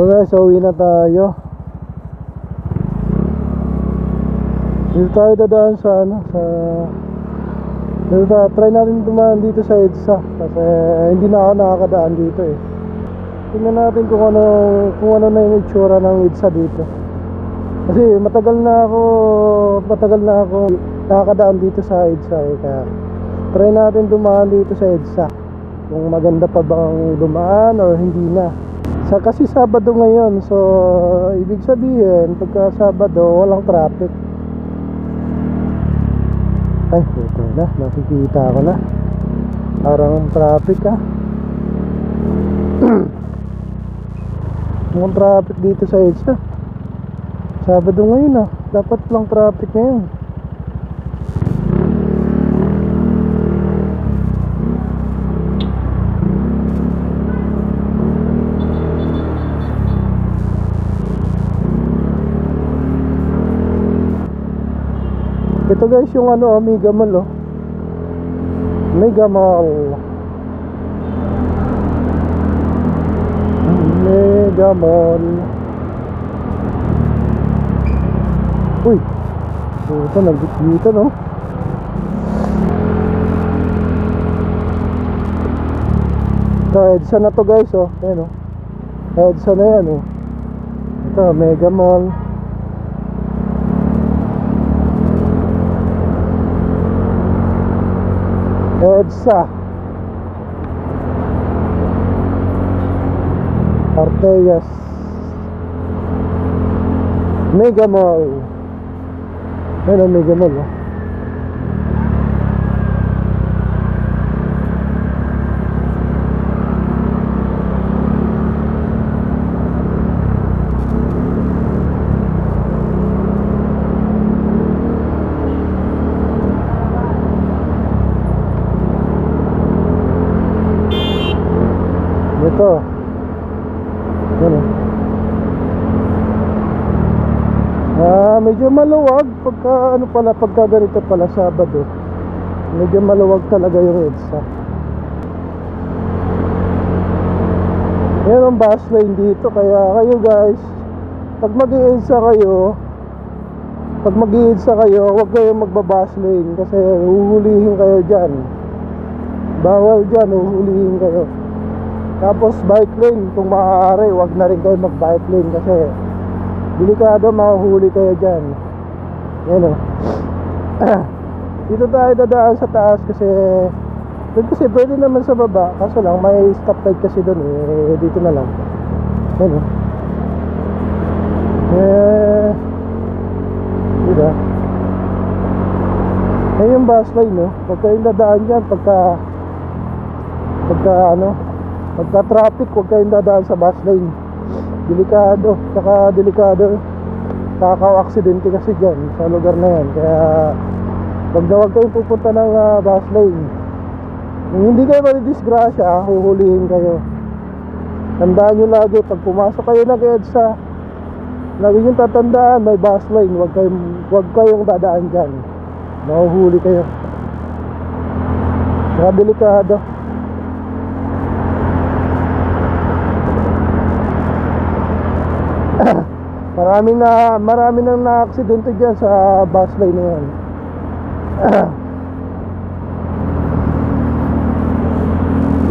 So guys, uwi na tayo. Dito tayo dadaan sa ano, sa... Dito tayo, try natin dumaan dito sa EDSA kasi hindi na ako nakakadaan dito eh. Tingnan natin kung ano, kung ano na yung itsura ng EDSA dito. Kasi matagal na ako, matagal na ako nakakadaan dito sa EDSA eh. Kaya try natin dumaan dito sa EDSA. Kung maganda pa bang dumaan or hindi na. Sa kasi Sabado ngayon, so ibig sabihin pagka Sabado walang traffic. Ay, ito na, nakikita ko na. Parang traffic ah. Mukhang traffic dito sa EDSA. Sabado ngayon ah. Dapat lang traffic ngayon. Ito guys yung ano, Omega Mall oh. Mega Mall. Mega Mall. Uy. Ito nagdito no. Ito, EDSA na to guys oh. Ayan oh. EDSA na yan oh. Ito, Mega Mall. EDSA. Arteyas Mega Mall. Ang Mega Mall oh. Ito. Yan. Ah, medyo maluwag pagka ano pala pagka ganito pala Sabado. Medyo maluwag talaga yung EDSA. Ang bus lane dito kaya kayo guys pag mag EDSA kayo pag mag EDSA kayo huwag kayong magbabus lane kasi uhulihin kayo dyan bawal dyan uhulihin kayo tapos bike lane kung maaari wag na rin kayo mag bike lane kasi delikado mahuhuli kayo dyan. Yan o. Dito tayo dadaan sa taas kasi doon kasi pwede naman sa baba kaso lang may stoplight kasi doon eh. Dito na lang. Yan o. Eh diba yan yung bus lane no? Pagka yung dadaan dyan pagka pagka ano pagka traffic huwag kayong dadaan sa bus lane. Delikado saka delikado. Nakakaw-aksidente kasi dyan sa lugar na yan. Kaya wag na wag kayong pupunta ng ah, bus lane. Kung hindi kayo madidisgrasya huhulihin kayo. Tandaan nyo lagi pag pumasok kayo ng EDSA lagi nyo tatandaan may bus lane. Wag kayong, wag kayong dadaan dyan. Mahuhuli kayo. Saka delikado Maraming na marami nang na-aksidente diyan sa bus lane na yan.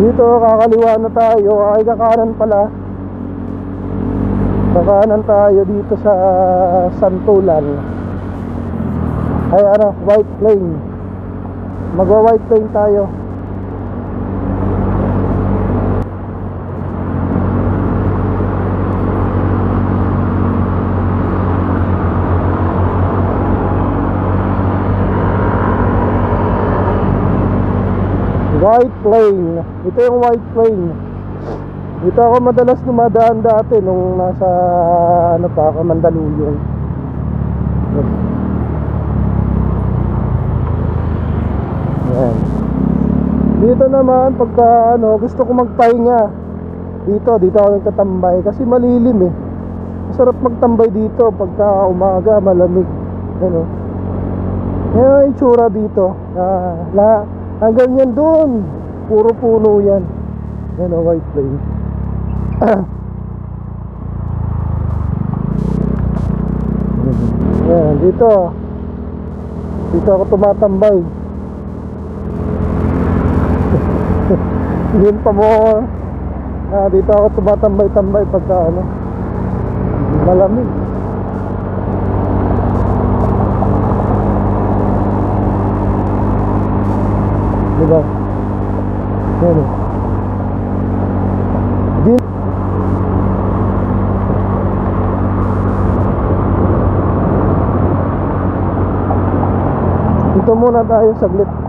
Dito kakaliwa na tayo, ay kakanan pala. Kakanan tayo dito sa Santulan. Ay ano, white plane. Magwa white plane tayo. White plane. Ito yung white plane. Dito ako madalas dumadaan dati nung nasa ano pa ako Mandaluyong. Yan. Dito naman pagka ano gusto ko magpahinga. Dito, dito ako nagtatambay kasi malilim eh. Masarap magtambay dito pagka umaga, malamig. Ano? Yan ang itsura dito. Ah, la, Hanggang yan doon. Puro puno yan. Yan a white place. yan, dito. Dito ako tumatambay. Yun pa mo. Ah, dito ako tumatambay-tambay pagka ano. Malamig. Dito muna tayo saglit.